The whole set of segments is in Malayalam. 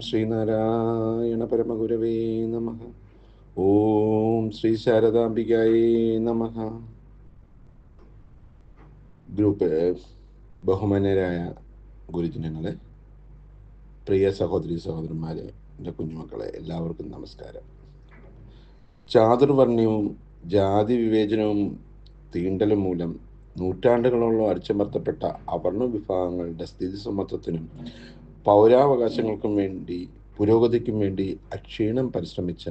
ശ്രീനാരായണ പരമഗുരവേ നമ. ഓം ശ്രീ ശാരദാംബികായേ നമ. ഗ്രൂപ്പ് ബഹുമാനരായ ഗുരുജനങ്ങളെ പ്രിയ സഹോദരി സഹോദരന്മാരെ എന്റെ കുഞ്ഞുമക്കളെ എല്ലാവർക്കും നമസ്കാരം. ചാതുർവർണയവും ജാതി വിവേചനവും തീണ്ടലും മൂലം നൂറ്റാണ്ടുകളോളം അടിച്ചമർത്തപ്പെട്ട അവർണ വിഭാഗങ്ങളുടെ സ്ഥിതി സമത്വത്തിനും പൗരാവകാശങ്ങൾക്കും വേണ്ടി പുരോഗതിക്കും വേണ്ടി അക്ഷീണം പരിശ്രമിച്ച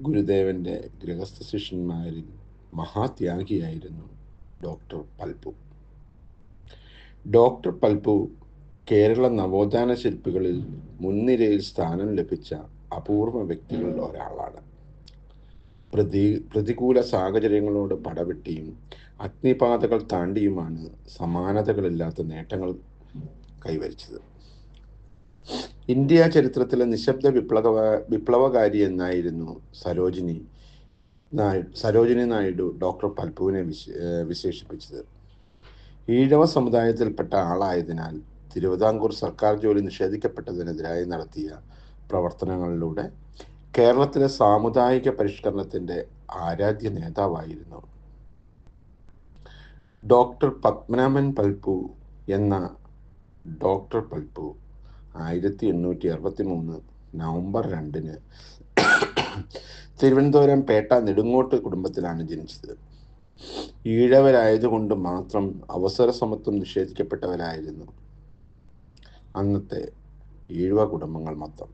ഗുരുദേവന്റെ ഗൃഹസ്ഥ ശിഷ്യന്മാരിൽ മഹാത്യാഗിയായിരുന്നു ഡോക്ടർ പൽപു. ഡോക്ടർ പൽപു കേരള നവോത്ഥാന ശില്പികളിൽ മുൻനിരയിൽ സ്ഥാനം ലഭിച്ച അപൂർവ വ്യക്തികളിൽ ഒരാളാണ്. പ്രതി പ്രതികൂല സാഹചര്യങ്ങളോട് പടവെട്ടിയും അഗ്നിപാതകൾ താണ്ടിയുമാണ് സമാനതകളില്ലാത്ത നേട്ടങ്ങൾ കൈവരിച്ചത്. ഇന്ത്യ ചരിത്രത്തിലെ നിശബ്ദ വിപ്ലവ വിപ്ലവകാരി എന്നായിരുന്നു സരോജിനി നായിഡു സരോജിനി നായിഡു ഡോക്ടർ പൽപുവിനെ വിശ വിശേഷിപ്പിച്ചത്. ഈഴവ സമുദായത്തിൽപ്പെട്ട ആളായതിനാൽ തിരുവിതാംകൂർ സർക്കാർ ജോലി നിഷേധിക്കപ്പെട്ടതിനെതിരായി നടത്തിയ പ്രവർത്തനങ്ങളിലൂടെ കേരളത്തിലെ സാമുദായിക പരിഷ്കരണത്തിന്റെ ആരാധ്യ നേതാവായിരുന്നു. ഡോക്ടർ പത്മനാഭൻ പൽപു എന്ന ഡോക്ടർ പൽപു ആയിരത്തി എണ്ണൂറ്റി അറുപത്തി മൂന്ന് നവംബർ രണ്ടിന് തിരുവനന്തപുരം പേട്ട നെടുങ്ങോട്ട് കുടുംബത്തിലാണ് ജനിച്ചത്. ഈഴവരായതുകൊണ്ട് മാത്രം അവസര സമത്വം നിഷേധിക്കപ്പെട്ടവരായിരുന്നു അന്നത്തെ ഈഴവ കുടുംബങ്ങൾ മൊത്തം.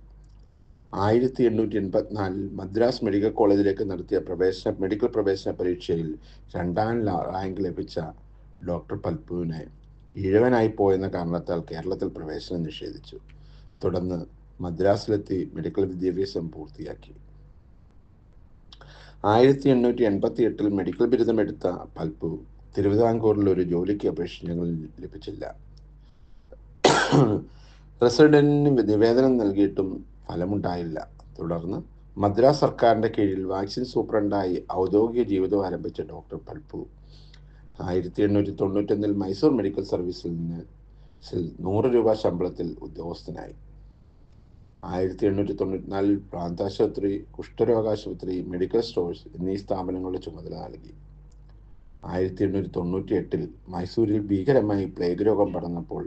ആയിരത്തി എണ്ണൂറ്റി എൺപത്തിനാലിൽ മദ്രാസ് മെഡിക്കൽ കോളേജിലേക്ക് നടത്തിയ പ്രവേശന മെഡിക്കൽ പ്രവേശന പരീക്ഷയിൽ രണ്ടാം റാങ്ക് ലഭിച്ച ഡോക്ടർ പൽപുവിനെ ഇഴവനായി പോയെന്ന കാരണത്താൽ കേരളത്തിൽ പ്രവേശനം നിഷേധിച്ചു. തുടർന്ന് മദ്രാസിലെത്തി മെഡിക്കൽ വിദ്യാഭ്യാസം പൂർത്തിയാക്കി. ആയിരത്തി എണ്ണൂറ്റി എൺപത്തി എട്ടിൽ മെഡിക്കൽ ബിരുദമെടുത്ത പൽപു തിരുവിതാംകൂറിൽ ഒരു ജോലിക്ക് അപേക്ഷ ഞങ്ങൾ ലഭിച്ചില്ല. പ്രസിഡന്റിന് നിവേദനം നൽകിയിട്ടും ഫലമുണ്ടായില്ല. തുടർന്ന് മദ്രാസ് സർക്കാരിന്റെ കീഴിൽ വാക്സിൻ സൂപ്രണ്ടായി ഔദ്യോഗിക ജീവിതം ആരംഭിച്ച ഡോക്ടർ പൽപു ആയിരത്തി എണ്ണൂറ്റി തൊണ്ണൂറ്റൊന്നിൽ മൈസൂർ മെഡിക്കൽ സർവീസിൽ നിന്ന് നൂറ് രൂപ ശമ്പളത്തിൽ ഉദ്യോഗസ്ഥനായി. ആയിരത്തി എണ്ണൂറ്റി തൊണ്ണൂറ്റിനാലിൽ പ്രാന്താശുപത്രി കുഷ്ഠരോഗാശുപത്രി മെഡിക്കൽ സ്റ്റോഴ്സ് എന്നീ സ്ഥാപനങ്ങളുടെ ചുമതല നൽകി. ആയിരത്തി എണ്ണൂറ്റി തൊണ്ണൂറ്റി എട്ടിൽ മൈസൂരിൽ ഭീകരമായി പ്ലേഗ് രോഗം പടർന്നപ്പോൾ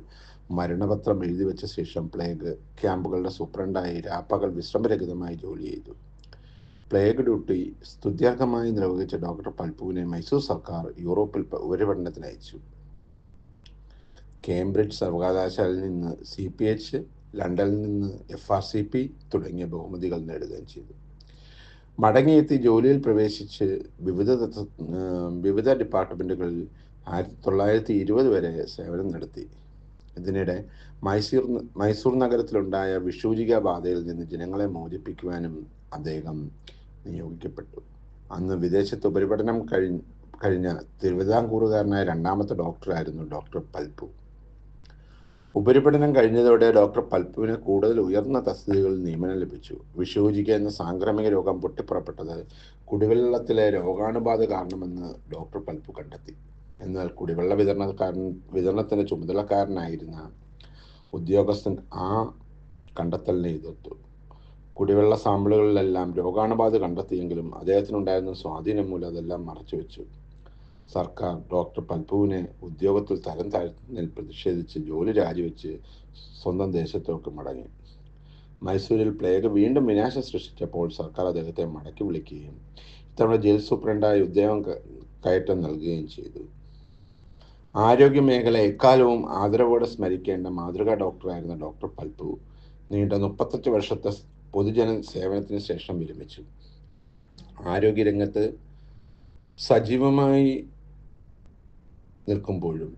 മരണപത്രം എഴുതി വെച്ച ശേഷം പ്ലേഗ് ക്യാമ്പുകളുടെ സൂപ്രണ്ടായി രാപ്പകൽ വിശ്രമരഹിതമായി ജോലി ചെയ്തു. പ്ലേഗ് ഡ്യൂട്ടി സ്തുത്യർഹമായി നിർവഹിച്ച ഡോക്ടർ പൽപുവിനെ മൈസൂർ സർക്കാർ യൂറോപ്പിൽ ഉപരിപഠനത്തിന് അയച്ചു. കേംബ്രിഡ്ജ് സർവകലാശാലയിൽ നിന്ന് സി പി എച്ച് ലണ്ടനിൽ നിന്ന് എഫ് ആർ സി പി തുടങ്ങിയ ബഹുമതികൾ നേടുകയും ചെയ്തു. മടങ്ങിയെത്തി ജോലിയിൽ പ്രവേശിച്ച് വിവിധ വിവിധ ഡിപ്പാർട്ട്മെന്റുകളിൽ ആയിരത്തി തൊള്ളായിരത്തി ഇരുപത് വരെ സേവനം നടത്തി. ഇതിനിടെ മൈസൂർ മൈസൂർ നഗരത്തിലുണ്ടായ വിഷൂചിക ബാധയിൽ നിന്ന് ജനങ്ങളെ മോചിപ്പിക്കുവാനും അദ്ദേഹം നിയോഗിക്കപ്പെട്ടു. അന്ന് വിദേശത്ത് ഉപരിപഠനം കഴിഞ്ഞ കഴിഞ്ഞ തിരുവിതാംകൂറുകാരനായ രണ്ടാമത്തെ ഡോക്ടറായിരുന്നു ഡോക്ടർ പൽപു. ഉപരിപഠനം കഴിഞ്ഞതോടെ ഡോക്ടർ പൽപുവിന് കൂടുതൽ ഉയർന്ന തസ്തികകളിൽ നിയമനം ലഭിച്ചു. വിഷൂചിക എന്ന സാംക്രമിക രോഗം പൊട്ടിപ്പുറപ്പെട്ടത് കുടിവെള്ളത്തിലെ രോഗാണുബാധ കാരണമെന്ന് ഡോക്ടർ പൽപു കണ്ടെത്തി. എന്നാൽ കുടിവെള്ള വിതരണക്കാരൻ വിതരണത്തിന് ചുമതലക്കാരനായിരുന്ന ഉദ്യോഗസ്ഥൻ ആ കണ്ടെത്തലിനെ എതിർത്തു കുടിവെള്ള സാമ്പിളുകളിലെല്ലാം രോഗാണുബാധ കണ്ടെത്തിയെങ്കിലും അദ്ദേഹത്തിനുണ്ടായിരുന്ന സ്വാധീനം മൂലം അതെല്ലാം മറച്ചുവെച്ചു. സർക്കാർ ഡോക്ടർ പൽപുവിനെ ഉദ്യോഗത്തിൽ തരം താഴ്ത്തുന്നതിൽ പ്രതിഷേധിച്ച് ജോലി രാജിവെച്ച് സ്വന്തം ദേശത്തേക്ക് മടങ്ങി. മൈസൂരിൽ പ്ലേഗ് വീണ്ടും വിനാശം സൃഷ്ടിച്ചപ്പോൾ സർക്കാർ അദ്ദേഹത്തെ മടക്കി വിളിക്കുകയും ഇത്തവണ ജയിൽ സൂപ്രണ്ടായി ഉദ്യോഗം കയറ്റം നൽകുകയും ചെയ്തു. ആരോഗ്യ മേഖല എക്കാലവും ആദരവോടെ സ്മരിക്കേണ്ട മാതൃകാ ഡോക്ടറായിരുന്ന ഡോക്ടർ പൽപു നീണ്ട മുപ്പത്തഞ്ച് വർഷത്തെ പൊതുജന സേവനത്തിന് ശേഷം വിരമിച്ചു. ആരോഗ്യരംഗത്ത് സജീവമായി നിൽക്കുമ്പോഴും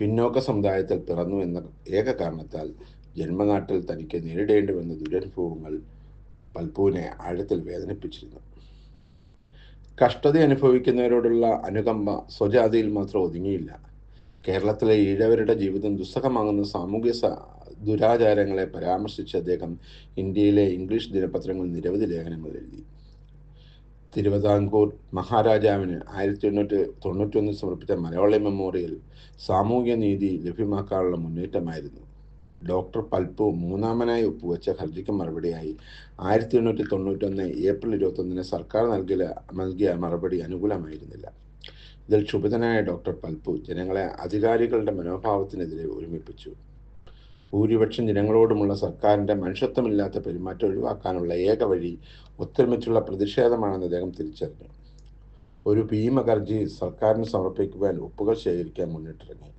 പിന്നോക്ക സമുദായത്തിൽ പിറന്നു എന്ന ഏക കാരണത്താൽ ജന്മനാട്ടിൽ തനിക്ക് നേരിടേണ്ടി വന്ന ദുരനുഭവങ്ങൾ പൽപുവിനെ ആഴത്തിൽ വേദനിപ്പിച്ചിരുന്നു. കഷ്ടത അനുഭവിക്കുന്നവരോടുള്ള അനുകമ്പ സ്വജാതിയിൽ മാത്രം ഒതുങ്ങിയില്ല. കേരളത്തിലെ ഈഴവരുടെ ജീവിതം ദുസ്സഹമാകുന്ന സാമൂഹ്യ ദുരാചാരങ്ങളെ പരാമർശിച്ച് അദ്ദേഹം ഇന്ത്യയിലെ ഇംഗ്ലീഷ് ദിനപത്രങ്ങളിൽ നിരവധി ലേഖനങ്ങൾ എഴുതി. തിരുവിതാംകൂർ മഹാരാജാവിന് ആയിരത്തി എണ്ണൂറ്റി തൊണ്ണൂറ്റൊന്നിൽ സമർപ്പിച്ച മലയാളി മെമ്മോറിയൽ സാമൂഹ്യ നീതി ലഭ്യമാക്കാനുള്ള മുന്നേറ്റമായിരുന്നു. ഡോക്ടർ പൽപ്പു മൂന്നാമനായി ഒപ്പുവെച്ച ഹർജിക്ക് മറുപടിയായി ആയിരത്തി എണ്ണൂറ്റി തൊണ്ണൂറ്റൊന്ന് ഏപ്രിൽ ഇരുപത്തൊന്നിന് സർക്കാർ നൽകിയ നൽകിയ മറുപടി അനുകൂലമായിരുന്നില്ല. ഇതിൽ ക്ഷുഭിതനായ ഡോക്ടർ പൽപു ജനങ്ങളെ അധികാരികളുടെ മനോഭാവത്തിനെതിരെ ഒരുമിപ്പിച്ചു. ഭൂരിപക്ഷം ജനങ്ങളോടുമുള്ള സർക്കാരിന്റെ മനുഷ്യത്വമില്ലാത്ത പെരുമാറ്റം ഒഴിവാക്കാനുള്ള ഏക വഴി ഒത്തൊരുമിച്ചുള്ള പ്രതിഷേധമാണെന്ന് അദ്ദേഹം തിരിച്ചറിഞ്ഞു. ഒരു ഭീമകർജി സർക്കാരിന് സമർപ്പിക്കുവാൻ ഒപ്പുകൾ ശേഖരിക്കാൻ മുന്നിട്ടിറങ്ങി.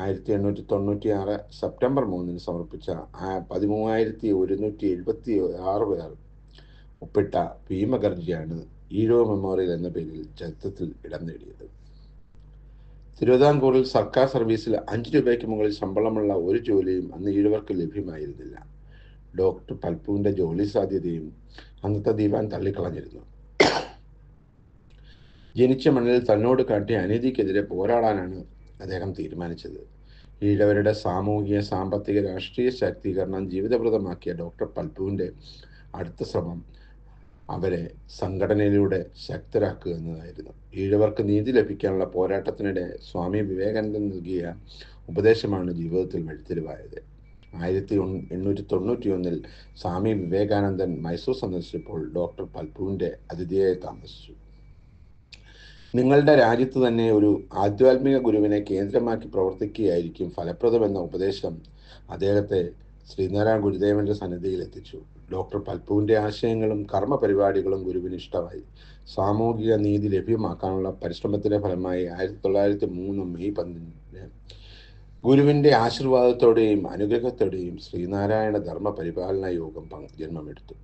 ആയിരത്തി എണ്ണൂറ്റി തൊണ്ണൂറ്റി ആറ് സെപ്റ്റംബർ മൂന്നിന് സമർപ്പിച്ച പതിമൂവായിരത്തി ഒരുന്നൂറ്റി എഴുപത്തി ആറ് പേർ ഒപ്പിട്ട ഭീമഹർജിയാണ് ഈഴോ മെമ്മോറിയൽ എന്ന പേരിൽ ചരിത്രത്തിൽ ഇടം നേടിയത്. തിരുവിതാംകൂറിൽ സർക്കാർ സർവീസിൽ അഞ്ച് രൂപയ്ക്ക് മുകളിൽ ശമ്പളമുള്ള ഒരു ജോലിയും അന്ന് ഈഴവർക്ക് ലഭ്യമായിരുന്നില്ല. ഡോക്ടർ പൽപ്പുവിന്റെ ജോലി സാധ്യതയും അന്നത്തെ ദീപാൻ തള്ളിക്കളഞ്ഞിരുന്നു. ജനിച്ച മണ്ണിൽ തന്നോട് കാട്ടിയ അനീതിക്കെതിരെ പോരാടാനാണ് അദ്ദേഹം തീരുമാനിച്ചത്. ഈഴവരുടെ സാമൂഹിക സാമ്പത്തിക രാഷ്ട്രീയ ശാക്തീകരണം ജീവിതപ്രദമാക്കിയ ഡോക്ടർ പൽപ്പുവിന്റെ അടുത്ത ശ്രമം അവരെ സംഘടനയിലൂടെ ശക്തരാക്കുക എന്നതായിരുന്നു. ഈഴവർക്ക് നീതി ലഭിക്കാനുള്ള പോരാട്ടത്തിനിടെ സ്വാമി വിവേകാനന്ദൻ നൽകിയ ഉപദേശമാണ് ജീവിതത്തിൽ വഴിത്തിരിവായത്. ആയിരത്തി എണ്ണൂറ്റി തൊണ്ണൂറ്റി ഒന്നിൽ സ്വാമി വിവേകാനന്ദൻ മൈസൂർ സന്ദർശിച്ചപ്പോൾ ഡോക്ടർ പൽപ്പുവിന്റെ അതിഥിയായി താമസിച്ചു. നിങ്ങളുടെ രാജ്യത്ത് തന്നെ ഒരു ആധ്യാത്മിക ഗുരുവിനെ കേന്ദ്രമാക്കി പ്രവർത്തിക്കുകയായിരിക്കും ഫലപ്രദമെന്ന ഉപദേശം അദ്ദേഹത്തെ ശ്രീനാരായണ ഗുരുദേവന്റെ സന്നിധിയിൽ എത്തിച്ചു. ഡോക്ടർ പൽപ്പുവിന്റെ ആശയങ്ങളും കർമ്മ പരിപാടികളും ഗുരുവിന് ഇഷ്ടമായി. സാമൂഹിക നീതി ലഭ്യമാക്കാനുള്ള പരിശ്രമത്തിന്റെ ഫലമായി ആയിരത്തി തൊള്ളായിരത്തി മൂന്ന് മെയ് പതിനഞ്ചിന് ഗുരുവിന്റെ ആശീർവാദത്തോടെയും അനുഗ്രഹത്തോടെയും ശ്രീനാരായണ ധർമ്മ പരിപാലന യോഗം ജന്മമെടുത്തു.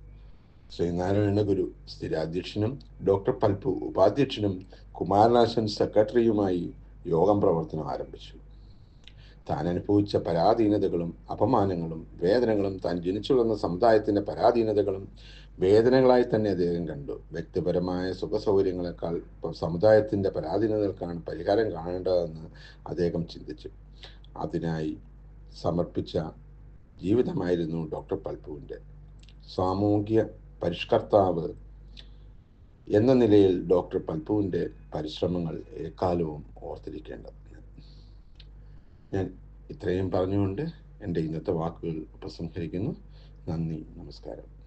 ശ്രീനാരായണ ഗുരു സ്ഥിരാധ്യക്ഷനും ഡോക്ടർ പൽപ്പു ഉപാധ്യക്ഷനും കുമാരനാശൻ സെക്രട്ടറിയുമായി യോഗം പ്രവർത്തനം ആരംഭിച്ചു. താൻ അനുഭവിച്ച പരാധീനതകളും അപമാനങ്ങളും വേദനകളും താൻ ജനിച്ചു വന്ന സമുദായത്തിന്റെ പരാധീനതകളും വേദനകളായി തന്നെ അദ്ദേഹം കണ്ടു. വ്യക്തിപരമായ സുഖസൗകര്യങ്ങളെക്കാൾ സമുദായത്തിന്റെ പരാധീനതകൾക്കാണ് പരിഹാരം കാണേണ്ടതെന്ന് അദ്ദേഹം ചിന്തിച്ചു. അതിനായി സമർപ്പിച്ച ജീവിതമായിരുന്നു ഡോക്ടർ പൽപുവിന്റെ സാമൂഹ്യ പരിഷ്കർത്താവ് എന്ന നിലയിൽ ഡോക്ടർ പൽപുവിന്റെ പരിശ്രമങ്ങൾ എക്കാലവും ഓർത്തിരിക്കേണ്ടത്. ഞാൻ ഇത്രയും പറഞ്ഞുകൊണ്ട് എന്റെ ഇന്നത്തെ വാക്കുകൾ ഉപസംഹരിക്കുന്നു. നന്ദി നമസ്കാരം.